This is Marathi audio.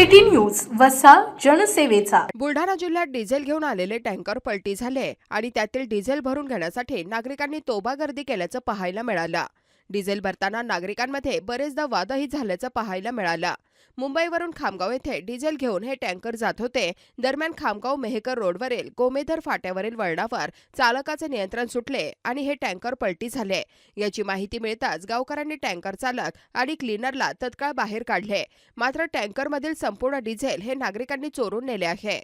City news वसा जनसेवेचा. बुलढाणा जिल्ह्यात डिझेल घेऊन आलेले टँकर पलटी झाले आणि त्यातील डिझेल भरून घेण्यासाठी नागरिकांनी तोबा गर्दी केल्याचं पाहायला मिळालं. डिझेल भरताना नागरिकांमध्ये बरेचदा वादही झाल्याचं पाहायला मिळालं. मुंबईवरून खामगाव येथे डिझेल घेऊन हे टँकर जात होते. दरम्यान खामगाव मेहकर रोडवरील गोमेधर फाट्यावरील वळणावर चालकाचे नियंत्रण सुटले आणि हे टँकर पलटी झाले. याची माहिती मिळताच गावकऱ्यांनी टँकर चालक आणि क्लीनरला तत्काळ बाहेर काढले. मात्र टँकरमधील संपूर्ण डिझेल हे नागरिकांनी चोरून नेले आहे.